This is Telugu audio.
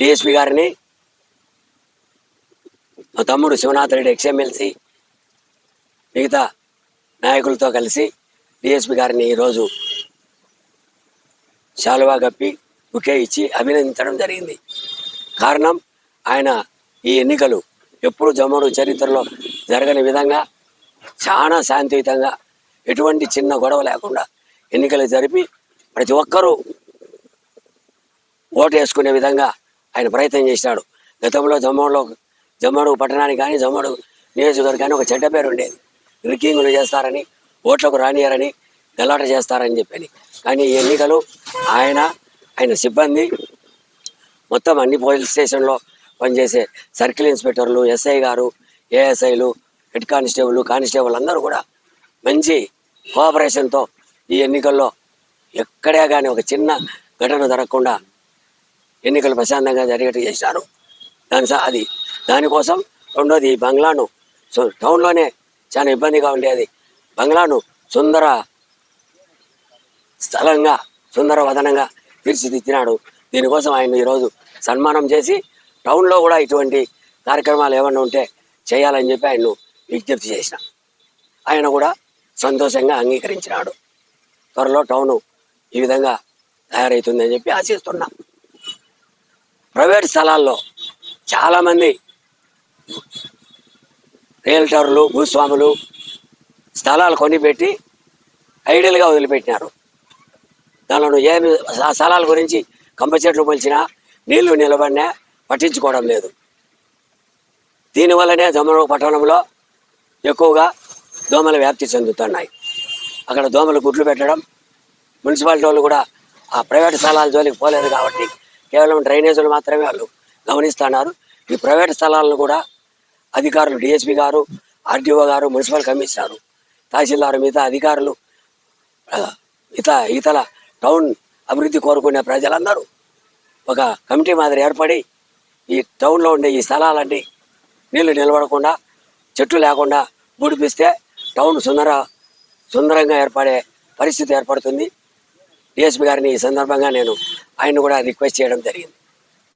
డిఎస్పి గారిని మా తమ్ముడు శివనాథ్ రెడ్డి ఎక్స్ఎమ్మెల్సీ మిగతా నాయకులతో కలిసి డిఎస్పి గారిని ఈరోజు శాలువా కప్పి బుకే ఇచ్చి అభినందించడం జరిగింది. కారణం ఆయన ఈ ఎన్నికలు ఎప్పుడు జమ్మడు చరిత్రలో జరగని విధంగా చాలా శాంతియుతంగా ఎటువంటి చిన్న గొడవ లేకుండా ఎన్నికలు జరిపి ప్రతి ఒక్కరూ ఓటు వేసుకునే విధంగా ఆయన ప్రయత్నం చేసినాడు. గతంలో జమ్మూడులో జమ్మడు పట్టణానికి కానీ జమ్మడు కానీ ఒక చెడ్డ పేరు ఉండేది. రికింగులు చేస్తారని ఓట్లకు రానియరని గలాట చేస్తారని చెప్పని కానీ ఈ ఎన్నికలు ఆయన ఆయన సిబ్బంది మొత్తం అన్ని పోలీస్ స్టేషన్లో పనిచేసే సర్కిల్ ఇన్స్పెక్టర్లు ఎస్ఐ గారు ఏఎస్ఐలు హెడ్ కానిస్టేబుల్ కానిస్టేబుల్ అందరూ కూడా మంచి కోఆపరేషన్తో ఈ ఎన్నికల్లో ఎక్కడే కానీ ఒక చిన్న ఘటన జరగకుండా ఎన్నికలు ప్రశాంతంగా జరిగేట్టు చేశారు. దాని స- అది. దానికోసం రెండోది ఈ బంగ్లాను. సో టౌన్లోనే చాలా ఇబ్బందిగా ఉండేది. బంగ్లాను సుందర స్థలంగా సుందర వదనంగా తీర్చిదిద్దినాడు. దీనికోసం ఆయన ఈరోజు సన్మానం చేసి టౌన్లో కూడా ఇటువంటి కార్యక్రమాలు ఏమన్నా ఉంటే చేయాలని చెప్పి ఆయన్ను విజ్ఞప్తి చేసిన. ఆయన కూడా సంతోషంగా అంగీకరించినాడు. త్వరలో టౌను ఈ విధంగా తయారవుతుందని చెప్పి ఆశిస్తున్నాం. ప్రైవేట్ స్థలాల్లో చాలామంది రియల్టర్లు భూస్వాములు స్థలాలు కొనిపెట్టి ఐడియల్గా వదిలిపెట్టినారు. దానిలో ఏమి ఆ స్థలాల గురించి కంప చెట్లు మొలిచినా నీళ్ళు నిలబడినా పట్టించుకోవడం లేదు. దీనివల్లనే దోమల పట్టణంలో ఎక్కువగా దోమల వ్యాప్తి చెందుతున్నాయి. అక్కడ దోమలు గుడ్లు పెట్టడం మున్సిపాలిటీ వాళ్ళు కూడా ఆ ప్రైవేట్ స్థలాల జోలికి పోలేదు కాబట్టి కేవలం డ్రైనేజీలు మాత్రమే వాళ్ళు గమనిస్తున్నారు. ఈ ప్రైవేట్ స్థలాలను కూడా అధికారులు డిఎస్పి గారు ఆర్డీఓ గారు మున్సిపల్ కమిషనర్ తహసీల్దారు మిగతా అధికారులు ఇత ఇతర టౌన్ అభివృద్ధి కోరుకునే ప్రజలందరూ ఒక కమిటీ మాదిరి ఏర్పడి ఈ టౌన్లో ఉండే ఈ స్థలాలన్నీ నీళ్ళు నిలబడకుండా చెట్లు లేకుండా బుడిపిస్తే టౌన్ సుందర సుందరంగా ఏర్పడే పరిస్థితి ఏర్పడుతుంది. డిఎస్పీ గారిని ఈ సందర్భంగా నేను ఆయన కూడా రిక్వెస్ట్ చేయడం జరిగింది.